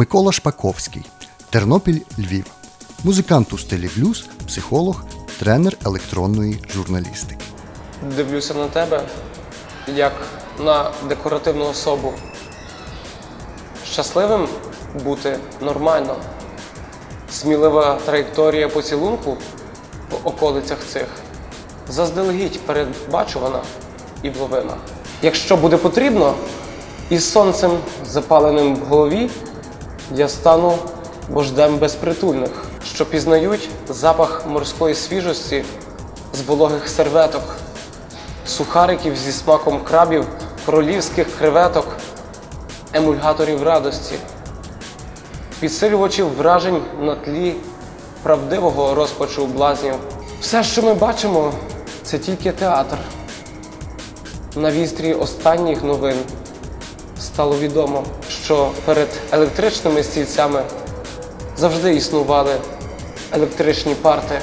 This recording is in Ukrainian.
Микола Шпаковський, Тернопіль, Львів. Музикант у стилі блюз, психолог, тренер електронної журналістики. Дивлюся на тебе як на декоративну особу. Щасливим бути нормально. Смілива траєкторія поцілунку в околицях цих заздалегідь передбачувана і вловина. Якщо буде потрібно, із сонцем запаленим в голові я стану вождем безпритульних, що пізнають запах морської свіжості з вологих серветок, сухариків зі смаком крабів, королівських креветок, емульгаторів радості, підсилювачів вражень на тлі правдивого розпачу блазнів. Все, що ми бачимо, це тільки театр. На вістрі останніх новин стало відомо, що перед електричними стільцями завжди існували електричні парти.